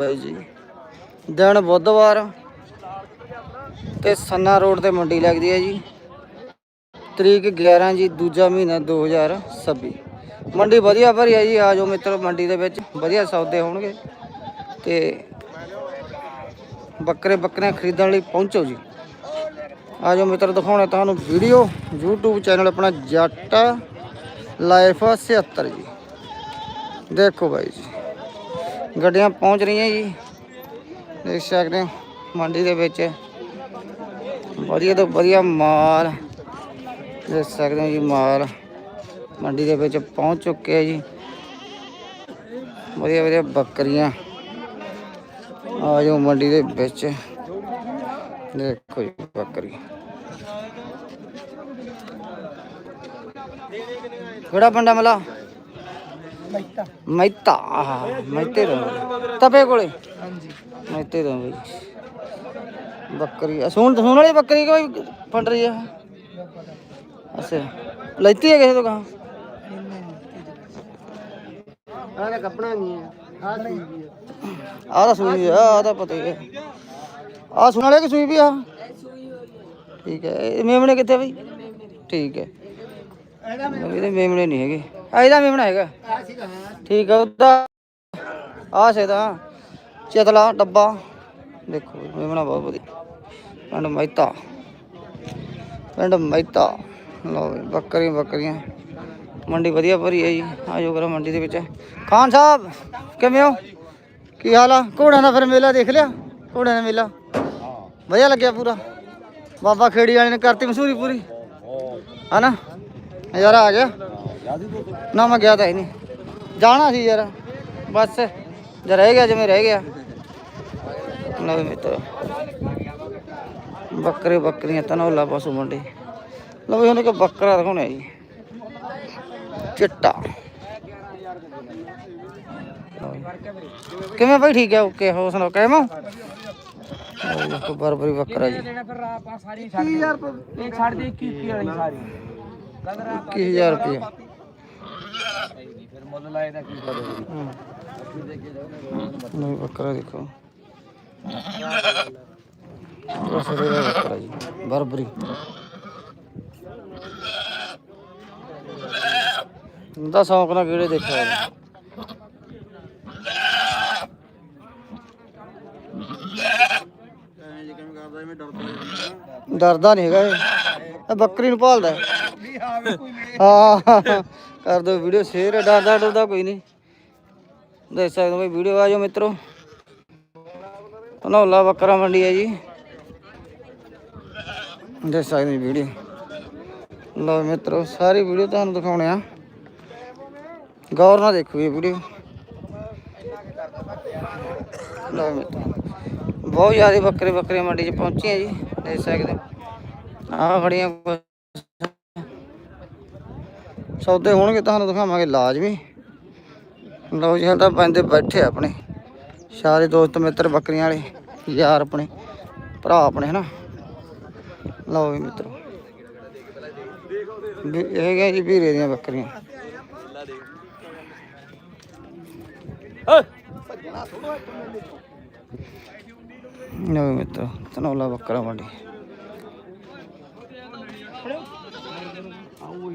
ਬਾਈ ਜੀ। ਦਿਨ ਬੁੱਧਵਾਰ ਤੇ ਸੰਨਾ ਰੋਡ ਤੇ ਮੰਡੀ ਲੱਗਦੀ ਹੈ ਜੀ। ਤਰੀਕ 11 ਜੀ, ਦੂਜਾ ਮਹੀਨਾ 2026 ਮੰਡੀ ਵਧੀਆ ਭਰੀ ਹੈ ਜੀ, ਆ ਜਾਓ ਮਿੱਤਰ ਮੰਡੀ ਦੇ ਵਿੱਚ। ਵਧੀਆ ਸੌਦੇ ਹੋਣਗੇ ਤੇ ਬੱਕਰੇ ਬੱਕਰੀਆਂ ਖਰੀਦਣ ਲਈ ਪਹੁੰਚੋ ਜੀ। ਆ ਜਾਓ ਮਿੱਤਰ, ਦਿਖਾਉਣਾ ਤੁਹਾਨੂੰ ਵੀਡੀਓ। YouTube ਚੈਨਲ ਆਪਣਾ ਜੱਟ ਲਾਈਫ 76 ਜੀ। ਦੇਖੋ ਬਾਈ ਜੀ। ਗੱਡੀਆਂ ਪਹੁੰਚ ਰਹੀਆਂ ਜੀ। ਦੇਖ ਸਕਦੇ ਹੋ, ਮੰਡੀ ਦੇ ਵਿੱਚ। ਵਧੀਆ ਤੋਂ ਵਧੀਆ ਮਾਲ। ਦੇਖ ਸਕਦੇ ਹੋ ਜੀ ਮਾਲ। ਮੰਡੀ ਦੇ ਵਿੱਚ ਪਹੁੰਚ ਚੁੱਕੇ ਆ ਜੀ। ਵਧੀਆ ਵਧੀਆ ਬੱਕਰੀਆਂ। ਆ ਜਾਓ ਮੰਡੀ ਦੇ ਵਿੱਚ। ਦੇਖੋ ਜੀ ਬੱਕਰੀ। ਕਿਹੜਾ ਪਿੰਡਾ ਮਲਾ? ਮੈਤਾ ਮੈਤਾ ਆਹ, ਮੈਤੇ ਤੋਂ ਤਪੇ ਕੋਲੇ ਹਾਂਜੀ ਮੈਤੇ ਤੋਂ ਬਈ ਬੱਕਰੀ ਸੂਣ ਸੂਣ ਵਾਲੀ ਬੱਕਰੀ ਕੋਈ ਫੰਡ ਰਹੀ ਆ ਅੱਛਾ ਲੈਤੀ ਹੈ ਕਿਸੇ ਤੋਂ ਕਹਾਂ ਆਹ ਕੱਪੜਾ ਨਹੀਂ ਹੈ ਆਹ ਨਹੀਂ ਆਹ ਤਾਂ ਸੂਈ ਆ ਆਹ ਤਾਂ ਪਤਾ ਹੀ ਹੈ ਆਹ ਸੂਣ ਵਾਲੇ ਕਿ ਸੂਈ ਵੀ ਆ ਠੀਕ ਹੈ ਇਹ ਮੇਮਣੇ ਕਿੱਥੇ ਬਈ ਠੀਕ ਹੈ ਇਹਦੇ ਮੇਮਣੇ ਨਹੀਂ ਹੈਗੇ ਇਹਦਾ ਮੇਮਣਾ ਹੈਗਾ। ਠੀਕ ਹੈ ਉਹਦਾ ਆ ਸੇ ਦਾ ਚਤਲਾ ਡੱਬਾ। ਦੇਖੋ ਮੇਮਣਾ ਬਹੁਤ ਵਧੀਆ। ਪਿੰਡ ਮਹਿਤਾ। ਪਿੰਡ ਮਹਿਤਾ। ਲਓ ਬੱਕਰੀਆਂ ਬੱਕਰੀਆਂ। ਮੰਡੀ ਵਧੀਆ ਭਰੀ ਹੈ ਜੀ। ਆ ਜੋ ਕਰੋ ਮੰਡੀ ਦੇ ਵਿੱਚ। ਖਾਨ ਸਾਹਿਬ ਕਿਵੇਂ ਹੋ? ਕੀ ਹਾਲ ਆ? ਘੋੜਿਆਂ ਦਾ ਫਿਰ ਮੇਲਾ ਦੇਖ ਲਿਆ? ਘੋੜਿਆਂ ਦਾ ਮੇਲਾ? ਵਧੀਆ ਲੱਗਿਆ ਪੂਰਾ? ਬਾਬਾ ਖੇੜੀ ਵਾਲੇ ਨੇ ਕਰਤੀ ਮਸ਼ਹੂਰੀ ਪੂਰੀ? ਹਨਾ? ਨਜ਼ਾਰਾ ਆ ਗਿਆ? ਨਾ ਮੈਂ ਗਿਆ ਤਾਂ ਹੀ ਨਹੀਂ। ਜਾਣਾ ਸੀ ਯਾਰ ਬਸ। ਜੇ ਰਹਿ ਗਿਆ ਜਿਵੇਂ ਰਹਿ ਗਿਆ। ਲਓ ਮਿੱਤਰ। ਬੱਕਰੇ ਬੱਕਰੀਆਂ ਤਨੌਲਾ ਪਸ਼ੂ ਮੰਡੀ। ਲਓ ਹੁਣ ਇੱਕ ਬੱਕਰਾ ਦਿਖਾਉਣਾ ਜੀ। ਚਿੱਟਾ। ਕਿਵੇਂ ਭਾਈ ਠੀਕ ਹੈ ਓਕੇ ਹੋ? ਸੁਣਾਓ ਕਿਵੇਂ ਇੱਕ ਬਰਬਰੀ ਬੱਕਰਾ ਜੀ। ਛੱਡ ਦੇ ਇਹ ਛੱਡ ਦੇ 21 ਵਾਲੀ ਸਾਰੀ। ਕਦਰ 21000 ਰੁਪਏ। ਮੁੱਲ ਲਾਏ ਦਾ ਕੀ ਕਰੇ ਨਹੀਂ ਬੱਕਰਾ ਦੇਖੋ। ਸਰੇ ਦਾ ਬੱਕਰਾ ਜੀ। ਬਰਬਰੀ। ਦਾ ਸ਼ੌਂਕ ਨਾਲ ਕਿਹੜੇ ਦੇਖਿਆ। ਡਰਦਾ ਨਹੀਂ ਹੈਗਾ ਇਹ। ਇਹ ਬੱਕਰੀ ਨੂੰ ਭਾਲਦਾ ਹੈ। ਕਰ ਦੋ ਵੀਡੀਓ, ਸ਼ੇਅਰ ਡਰਦਾ ਡਰਦਾ ਕੋਈ ਨਹੀਂ। ਦੇਖ ਸਕਦੇ ਹੋ ਬਈ, ਵੀਡੀਓ ਆ ਜਾਓ ਮਿੱਤਰੋ। ਧਨੌਲਾ ਬੱਕਰਾ ਮੰਡੀ ਹੈ ਜੀ। ਦੇਖ ਸਕਦੇ ਹੋ ਵੀਡੀਓ। ਲਓ ਮਿੱਤਰੋ, ਸਾਰੀ ਵੀਡੀਓ ਤੁਹਾਨੂੰ ਦਿਖਾਉਣੇ ਆ। ਗੌਰ ਨਾਲ ਦੇਖੋ ਇਹ ਵੀਡੀਓ। ਲਓ ਮਿੱਤਰੋ, ਬਹੁਤ ਜ਼ਿਆਦਾ ਬੱਕਰੇ ਬੱਕਰੇ ਮੰਡੀ 'ਚ ਪਹੁੰਚੇ ਆ ਜੀ। ਦੇਖ ਸਕਦੇ ਆ ਖੜੀਆਂ ਸੌਦੇ ਹੋਣਗੇ ਤੁਹਾਨੂੰ ਦਿਖਾਵਾਂਗੇ ਲਾਜ਼ਮੀ ਲਓ ਜੀ ਤਾਂ ਬੰਦੇ ਬੈਠੇ ਆਪਣੇ। ਸਾਰੇ ਦੋਸਤ ਮਿੱਤਰ ਬੱਕਰੀਆਂ ਵਾਲੇ, ਯਾਰ ਆਪਣੇ, ਭਰਾ ਆਪਣੇ, ਹਨਾ। ਲਓ ਵੀ ਮਿੱਤਰੋ। ਇਹ ਹੈਗਾ ਜੀ ਵੀਰੇ ਦੀਆਂ ਬੱਕਰੀਆਂ। ਲਓ ਵੀ ਮਿੱਤਰੋ, ਤਨੌਲਾ ਬੱਕਰਾ ਮੰਡੀ। ਉਹ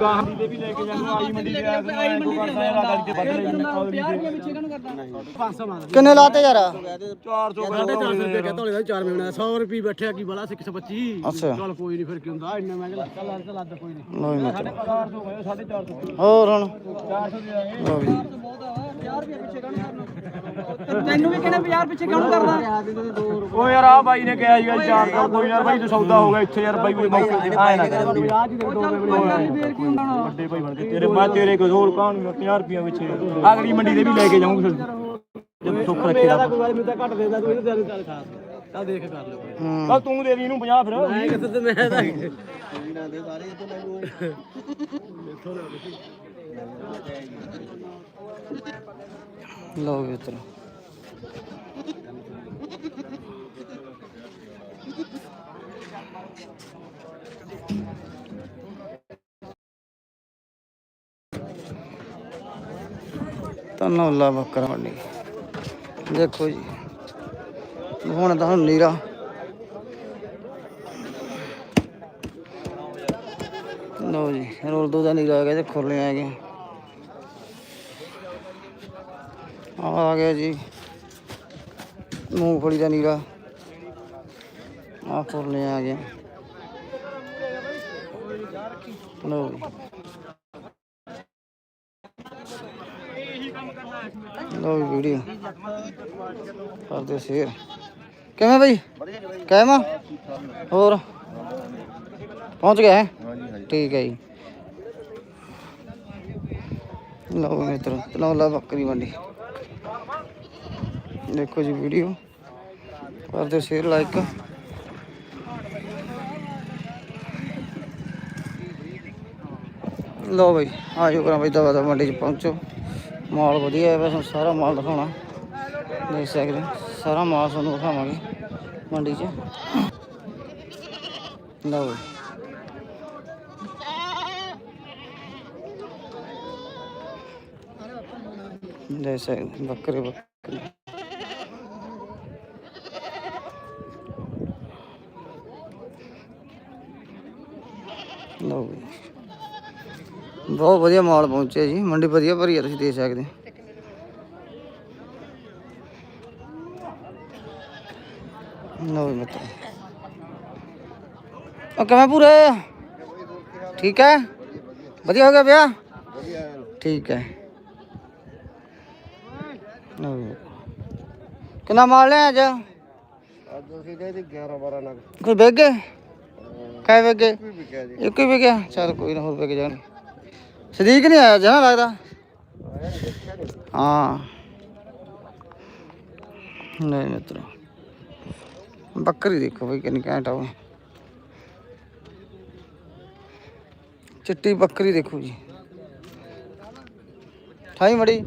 ਗਾਹਾਂ ਦੀ ਦੇ ਵੀ ਲੈ ਕੇ ਜਾਨੂੰ ਆਈ ਮੰਡੀ ਦੇ ਆ ਆਈ ਮੰਡੀ ਦੇ ਕਰਦਾ ਆ ਗਾੜੀ ਤੇ ਵੱਧ ਰਹੀ ਨੇ 500 ਮੰਗ ਕਿੰਨੇ ਲਾਤੇ ਯਾਰ? 400 450 ਰੁਪਏ ਕਹਿੰਦਾ ਹੋਲੇ 4 ਮਿਲਣਾ 100 ਰੁਪਏ ਬੈਠਿਆ ਕੀ ਬੜਾ 125 ਅੱਛਾ। ਚਲ ਕੋਈ ਨਹੀਂ ਫਿਰ ਕੀ ਹੁੰਦਾ ਇੰਨੇ ਮੈਂ ਕਿਹਾ ਚੱਲ ਚੱਲ ਲੱਦ ਕੋਈ ਨਹੀਂ ਲਓ ਵੀ ਮਿੱਤਰੋ 400 ਹੋਇਆ 450 ਹੋਰ ਹੁਣ? 400 ਦੇ ਆਏ ਲਓ ਵੀ ਤੈਨੂੰ ਵੀ ਕਹਿੰਦਾ 50 ਪਿੱਛੇ ਕਿਉਂ ਕਰਦਾ। ਓ ਯਾਰ ਆ ਬਾਈ ਨੇ ਕਿਹਾ ਸੀਗਾ 400 ਕੋਈ ਯਾਰ ਬਾਈ ਤੇ ਸੌਦਾ ਹੋ ਗਿਆ ਇੱਥੇ ਯਾਰ ਬਾਈ ਕੋਈ ਮੌਕੇ ਆਏ ਨਾ ਕਰ। ਆਜ ਦੇ ਦੋ ਫੇਰ ਕੀ ਹੁੰਦਾ ਹੁਣ ਵੱਡੇ ਭਾਈ ਬਣ ਕੇ ਤੇਰੇ ਮੈਂ ਤੇਰੇ ਕੋਲ ਹੋਰ ਕਾਹਨ 50 ਰੁਪਏ ਵਿੱਚ ਅਗਲੀ ਮੰਡੀ ਦੇ ਵੀ ਲੈ ਕੇ ਜਾਊਂਗਾ ਫਿਰ। ਜਦ ਸੁੱਖ ਰੱਖੇ ਮੇਰਾ ਤਾਂ ਕੋਈ ਮੈਨੂੰ ਤਾਂ ਘੱਟ ਦੇਦਾ ਕੋਈ ਨਹੀਂ ਚੱਲ ਖਾਸ। ਚੱਲ ਦੇਖ ਕਰ ਲਓ ਚੱਲ ਤੂੰ ਦੇ ਦੀ ਇਹਨੂੰ 50 ਫਿਰ। ਮੈਂ ਕਿਤੇ ਤੇ ਮੈਂ ਤਾਂ ਲਓ ਵੀ ਮਿੱਤਰੋ ਧਨੌਲਾ ਬੱਕਰਾ ਮੰਡੀ ਦੇਖੋ ਜੀ। ਹੁਣ ਤਾਂ ਨੀਰਾ। ਲਓ ਜੀ, ਰੋਲ ਦੋ ਦਾ ਨੀਰਾ ਆ ਗਿਆ ਤੇ ਖੁਰਲੇ ਆ ਗਏ। ਆ ਗਿਆ ਜੀ। ਮੂੰਗਫਲੀ ਦਾ ਨੀਰਾ। ਆ ਖੁਰਲੇ ਆ ਗਏ। ਲਓ ਜੀ। ਵੀਡੀਓ ਕਰਦੇ ਸ਼ੇਅਰ। ਕਿਵੇਂ ਬਈ? ਕਿਵੇਂ ਹੋਰ? ਪਹੁੰਚ ਗਿਆ ਹੈ? ਠੀਕ ਹੈ ਜੀ। ਲਓ ਮਿੱਤਰੋ ਤਨੌਲਾ ਬੱਕਰੀ ਮੰਡੀ ਦੇਖੋ ਜੀ ਵੀਡੀਓ। ਕਰ ਦਿਓ ਸ਼ੇਅਰ ਲਾਈਕ ਲਓ ਬਈ ਆਜੋ ਕਰਾਂ ਬਈ ਦਵਾ ਦਾ ਮੰਡੀ ਚ ਪਹੁੰਚੋ। ਮਾਲ ਵਧੀਆ ਹੈ ਬਸ ਸਾਰਾ ਮਾਲ ਦਿਖਾਉਣਾ। ਦੇਖ ਸਕਦੇ ਸਾਰਾ ਮਾਲ ਤੁਹਾਨੂੰ ਦਿਖਾਵਾਂਗੇ ਮੰਡੀ 'ਚ। ਲਓ ਬਈ। ਦੇਖ ਸਕਦੇ ਬੱਕਰੇ ਬੱਕਰੇ ਲਓ। ਬਹੁਤ ਵਧੀਆ ਮਾਲ ਪਹੁੰਚਿਆ ਜੀ। ਮੰਡੀ ਵਧੀਆ ਭਰੀ ਆ ਤੁਸੀਂ ਦੇਖ ਸਕਦੇ। ਲਓ ਜੀ ਮਿੱਤਰ। ਉਹ ਕਿਵੇਂ ਪੂਰੇ? ਠੀਕ ਹੈ? ਵਧੀਆ ਹੋ ਗਿਆ ਵਿਆਹ? ਠੀਕ ਹੈ। ਲਓ। ਕਿੰਨਾ ਮਾਲ ਲਿਆ ਅੱਜ? ਅੱਜ ਅਸੀਂ ਕਹਿੰਦੇ 11 12 ਨਗ ਕੋਈ ਵੇਚ ਗਏ ਕਾਹ ਵੇਚ ਗਏ ਵੀ ਵਿਕਿਆ ਜੀ। ਇੱਕ ਹੀ ਵਿਕਿਆ? ਚਲ ਕੋਈ ਨਾ ਹੋਰ ਵਿਕ ਜਾਣ। ਸਦੀਕ ਨਹੀਂ ਆਇਆ ਜਨਾ ਲੱਗਦਾ? ਹਾਂ। ਨਹੀਂ ਮਿੱਤਰੋ। ਬੱਕਰੀ ਦੇਖੋ ਬਈ ਕਿੰਨੀ ਘੈਂਟ ਆ ਚਿੱਟੀ ਬੱਕਰੀ ਦੇਖੋ ਜੀ। ਠਾਈ ਮੜੀ।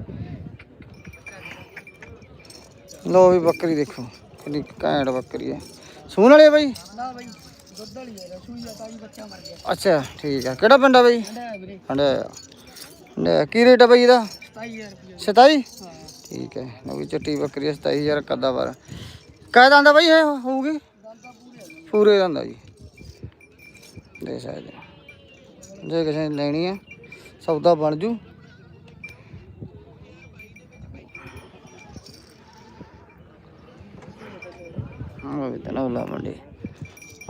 ਲੋ ਵੀ ਬੱਕਰੀ ਦੇਖੋ ਕਿੰਨੀ ਘੈਂਟ ਬੱਕਰੀ ਹੈ। ਸੂਣ ਵਾਲੀ ਹੈ ਬਈ? ਨਾ ਬਈ। ਦੁੱਧ ਵਾਲੀ ਹੈ ਰਸੂਈ ਆ ਤਾਈ ਬੱਚਾ ਮਰ ਗਿਆ ਅੱਛਾ, ਠੀਕ ਆ। ਕਿਹੜਾ ਪਿੰਡ ਆ ਬਈ? ਠੰਡਾ ਹੈ ਵੀਰੇ ਹੰਡਿਆ ਹੰਡਿਆ ਕੀ ਰੇਟ ਆ ਬਈ ਇਹਦਾ? 27000 ਰੁਪਏ 27 ਹਾਂ। ਠੀਕ ਹੈ ਨਵੀਂ ਚਿੱਟੀ ਬੱਕਰੀ 27000 ਕੱਦਾ ਵਾਰ ਕਾਹ ਦੰਦਾ ਬਈ ਇਹ? ਹੋਊਗੀ? ਪੂਰੇ ਦੰਦਾ ਜੀ। ਦੇ ਸਕਦੇ ਹੋ। ਜੇ ਕਿਸੇ ਨੇ ਲੈਣੀ ਹੈ ਸੌਦਾ ਬਣ ਜੂ। ਹਾਂ ਵੀ ਤਨੌਲਾ ਮੰਡੀ।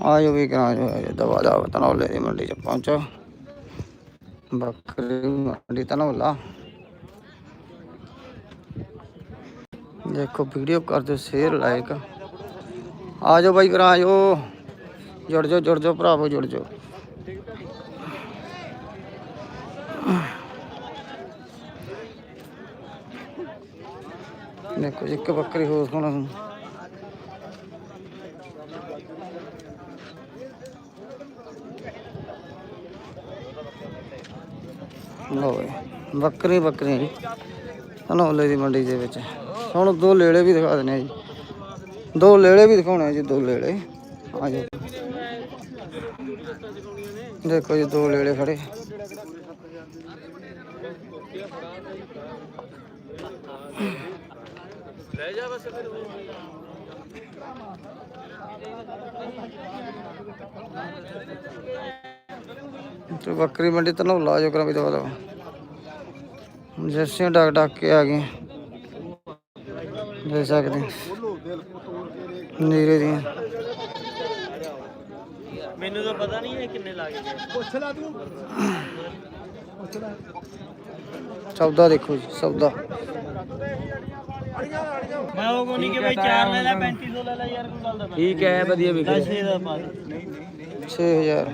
ਆਜੋ ਵੀ ਕਰਾਂ ਜੋ ਆਜੋ ਦਵਾ ਦਾ ਤਨੌਲੇ ਦੀ ਮੰਡੀ ਚ ਪਹੁੰਚੋ। ਬੱਕਰੀ ਮੰਡੀ ਤਨੌਲਾ। ਦੇਖੋ ਵੀਡੀਓ ਕਰ ਦਿਓ ਸ਼ੇਅਰ ਲਾਈਕ ਆ ਬਾਈ ਕਰਾਂ ਆਜੋ ਜੁੜ ਜਾਓ ਜੁੜ ਜਾਓ ਭਰਾਵੋ ਜੁੜ ਜਾਓ। ਦੇਖੋ ਜੀ, ਇੱਕ ਬੱਕਰੀ ਹੋਰ ਸੁਣਾ ਤੁਹਾਨੂੰ ਬੱਕਰੀ ਬੱਕਰੀ ਜੀ, ਧਨੌਲੇ ਦੀ ਮੰਡੀ ਦੇ ਵਿੱਚ। ਹੁਣ ਦੋ ਲੇਲੇ ਵੀ ਦਿਖਾ ਦਿੰਦੇ ਆ ਜੀ। ਦੋ ਲੇਲੇ ਵੀ ਦਿਖਾਉਣੇ ਆ ਜੀ, ਦੋ ਲੇਲੇ ਆ ਜਾਓ। ਦੇਖੋ ਜੀ, ਦੋ ਲੇਲੇ ਖੜੇ। ਤੇ ਬੱਕਰੀ ਮੰਡੀ ਧਨੌਲਾ ਜੋ ਕਰਾਂ ਵੀ ਦਵਾ ਦਵਾ ਜੱਸੀਆਂ ਡਾਕ ਡਾਕ ਕੇ ਆ ਗਏ ਦੇ ਸਕਦੇ ਨੀਰੇ ਦੀਆਂ। ਮੈਨੂੰ ਤਾਂ ਪਤਾ ਨਹੀਂ ਇਹ ਕਿੰਨੇ ਲੱਗ ਗਏ। ਪੁੱਛ ਲੈ ਤੂੰ। ਸੌਦਾ ਦੇਖੋ ਜੀ ਸੌਦਾ। ਮੈਂ ਉਹ ਕੋ ਨਹੀਂ ਕਿ ਬਈ 4 ਲੈ ਲੈ 3500 ਲੈ ਲੈ ਯਾਰ ਕੋਈ ਗੱਲ ਦਾ ਠੀਕ ਹੈ ਵਧੀਆ ਵਿਕੇ 10 ਦਾ ਪਾ 6000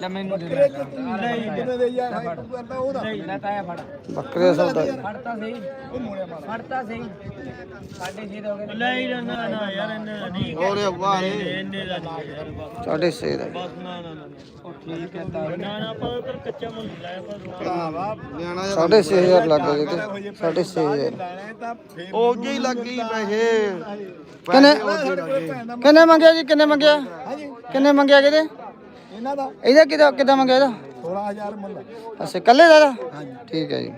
ਲੈ ਮੈਨੂੰ ਦੇ ਨਹੀਂ ਕਿੰਨੇ ਦੇ ਯਾਰ? ਤੂੰ ਕਰਦਾ ਉਹਦਾ। ਨਹੀਂ ਲੈ ਤਾਇਆ ਫੜ। ਬੱਕਰੇ ਦਾ ਸੌਦਾ। ਜੀ ਫੜਤਾ ਸਹੀ। ਉਹ ਮੋੜਿਆ ਮਾਰ ਫੜਤਾ ਸਹੀ। ਸਾਡੇ ਛੇ ਦਾ ਹੋ ਗਏ ਲੈ ਹੀ ਨਾ ਨਾ ਯਾਰ ਇਹਨੇ ਨਹੀਂ। ਹੋਰੇ ਬਾਰੇ ਇੰਨੇ ਦਾ ਨਹੀਂ। ਯਾਰ ਬਸ ਸਾਢੇ ਛੇ ਦਾ। ਬਸ ਨਾ ਨਾ ਨਾ ਠੀਕ ਹੈ ਤਾਂ ਨਾ ਨਾ ਆਪਾਂ ਉਧਰ ਕੱਚਾ ਮੁੱਲ ਨਹੀਂ ਲਾਇਆ ਪਰ ਭਰਾਵਾ ਨਿਆਣਾ ਜਿਹਾ ਸਾਢੇ ਛੇ ਹਜ਼ਾਰ ਲੱਗ ਗਏ ਤੇ ਸਾਢੇ ਛੇ ਹਜ਼ਾਰ। ਉਹ ਜੇ ਹੀ ਲੱਗੀ ਪੈਸੇ। ਕਿੰਨੇ ਪੈਸੇ ਉੱਥੇ ਲੱਗੇ। ਕਿੰਨੇ ਮੰਗਿਆ ਜੀ ਕਿੰਨੇ ਮੰਗਿਆ? ਕਿੰਨੇ ਮੰਗਿਆ ਕਿਤੇ? ਇਹਨਾਂ ਦਾ? ਇਹਦਾ ਕਿਦਾਂ ਕਿਦਾਂ ਮੰਗਿਆ ਇਹਦਾ? 16000 ਮੁੱਲ ਅੱਛਾ ਕੱਲੇ ਦਾ ਹਾਂਜੀ। ਠੀਕ ਹੈ ਜੀ।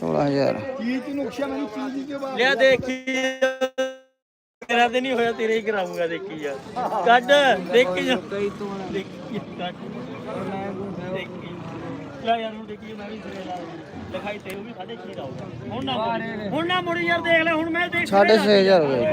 16000 ਚੀਜ਼ ਨੁਕਸ਼ਾ ਮੈਨੂੰ ਚੀਜ਼ ਦੇ ਬਾਅਦ? ਲਿਆ ਦੇਖੀ ਤੇਰਾ ਤੇ ਨਹੀਂ ਹੋਇਆ ਤੇਰੇ ਹੀ ਕਰਾਉਂਗਾ ਦੇਖੀ ਯਾਰ ਕੱਢ ਦੇਖੀ ਜਾ ਕਈ ਤੂੰ ਕੱਢ। ਲੈ ਯਾਰ ਹੁਣ ਦੇਖੀ ਮੈਂ ਵੀ ਸਿਰੇ ਲਾ ਲਿਖਾਈ ਤੇ ਉਹ ਵੀ 6.5 ਆਊਗਾ। ਹੁਣ ਨਾ ਹੁਣ ਨਾ ਮੁੜੀ ਯਾਰ ਦੇਖ ਲੈ ਹੁਣ ਮੈਂ ਦੇਖ 6500 ਹੋ ਗਿਆ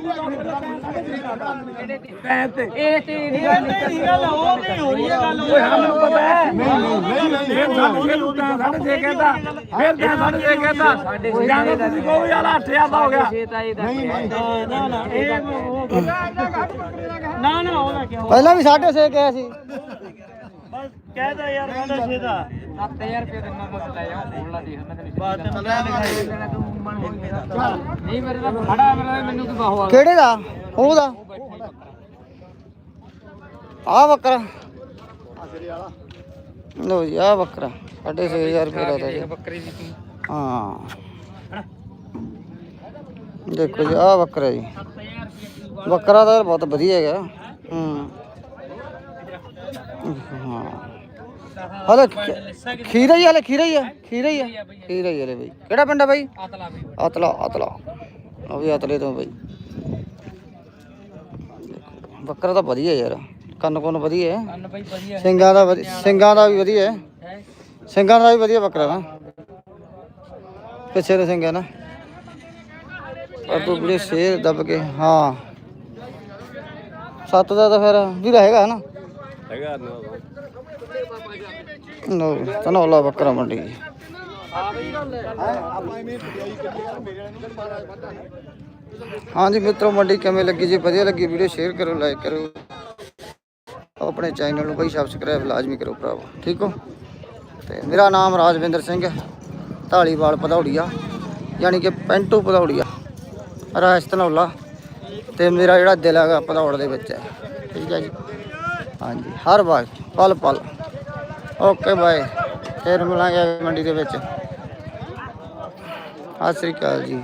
ਪਹਿਲਾਂ ਵੀ ਸਾਡੇ ਸੇ ਕਹਿੰਦਾ ਕਿਹਾ ਸੀ। ਕਹਿਦਾ ਯਾਰ ਕਹਿੰਦਾ ਛੇ ਦਾ। 7000 ਰੁਪਏ ਦਿੰਨਾ ਬਸ ਲੈ ਜਾ ਬੋਲਣਾ ਦੇਖ ਮੈਂ ਤੈਨੂੰ ਨਹੀਂ ਮੇਰੇ ਨਾਲ ਖੜਾ ਮੇਰਾ ਮੈਨੂੰ ਕੀ ਬਾਹਵਾ ਕਿਹੜੇ ਦਾ? ਉਹਦਾ ਆ ਬੱਕਰਾ। ਲੋ ਜੀ ਆ ਬੱਕਰਾ। ਸਾਢੇ ਛੇ ਹਜ਼ਾਰ ਰੁਪਏ ਦਾ ਜੀ। ਬੱਕਰੀ ਦੀ ਤੂੰ। ਹਾਂ। ਦੇਖੋ ਜੀ ਆ ਬੱਕਰਾ ਜੀ। ਬੱਕਰਾ ਤਾਂ ਬਹੁਤ ਵਧੀਆ ਹੈਗਾ। ਹੂੰ। ਹਾਂ। ਹਲੇ ਖੀਰਾ ਹੀ ਹਲੇ ਖੀਰਾ ਹੀ ਆ ਖੀਰਾ ਹੀ ਆ। ਖੀਰਾ ਹੀ ਹਲੇ ਬਈ ਕਿਹੜਾ ਪਿੰਡ ਆ ਬਈ? ਆਤਲਾ ਵੀ ਅਤਲਾ ਅਤਲਾ ਉਹ ਵੀ ਅਤਲੇ ਤੋਂ ਬਈ। ਬੱਕਰਾ ਤਾਂ ਵਧੀਆ ਯਾਰ। ਕੰਨ ਕੁੰਨ ਵਧੀਆ ਹੈ। ਕੰਨ ਬਈ ਵਧੀਆ। ਸਿੰਘਾਂ ਦਾ ਸਿੰਘਾਂ ਦਾ ਵੀ ਵਧੀਆ ਹੈ। ਹੈ? ਸਿੰਘਾਂ ਦਾ ਵੀ ਵਧੀਆ ਬੱਕਰਾ ਨਾ। ਪਿੱਛੇ ਦੇ ਸਿੰਘ ਹੈ ਨਾ। ਪਰ ਤੂੰ ਵੀਰੇ ਸ਼ੇਰ ਦੱਬ ਕੇ ਹਾਂ। ਸੱਤ ਦਾ ਤਾਂ ਫਿਰ ਵੀ ਰਹੇਗਾ ਨਾ? ਹੈਗਾ ਲੋ ਤਨੌਲਾ ਬੱਕਰਾ ਮੰਡੀ। ਜੀ ਹਾਂਜੀ ਮਿੱਤਰੋ, ਮੰਡੀ ਕਿਵੇਂ ਲੱਗੀ ਜੀ? ਵਧੀਆ ਲੱਗੀ? ਵੀਡੀਓ ਸ਼ੇਅਰ ਕਰੋ ਲਾਈਕ ਕਰੋ ਆਪਣੇ ਚੈਨਲ ਨੂੰ ਬਈ ਸਬਸਕ੍ਰਾਈਬ ਲਾਜ਼ਮੀ ਕਰੋ ਭਰਾਵੋ। ਠੀਕ ਹੋ? ਤੇ ਮੇਰਾ ਨਾਮ ਰਾਜਵਿੰਦਰ ਸਿੰਘ ਹੈ ਢਾਲੀਵਾਲ ਭਦੌੜੀਆ, ਯਾਨੀ ਕਿ ਪੈਂਟੂ ਭਦੌੜੀਆ ਰਾਜ ਧਨੌਲਾ ਤੇ ਮੇਰਾ ਜਿਹੜਾ ਦਿਲ ਹੈਗਾ ਭਦੌੜ ਦੇ ਵਿੱਚ ਹੈ। ਠੀਕ ਹੈ ਜੀ? ਹਾਂਜੀ, ਹਰ ਵਾਰ ਪਲ ਪਲ ਓਕੇ ਬਾਏ ਫਿਰ ਮਿਲਾਂਗੇ ਮੰਡੀ ਦੇ ਵਿੱਚ। ਸਤਿ ਸ੍ਰੀ ਅਕਾਲ ਜੀ।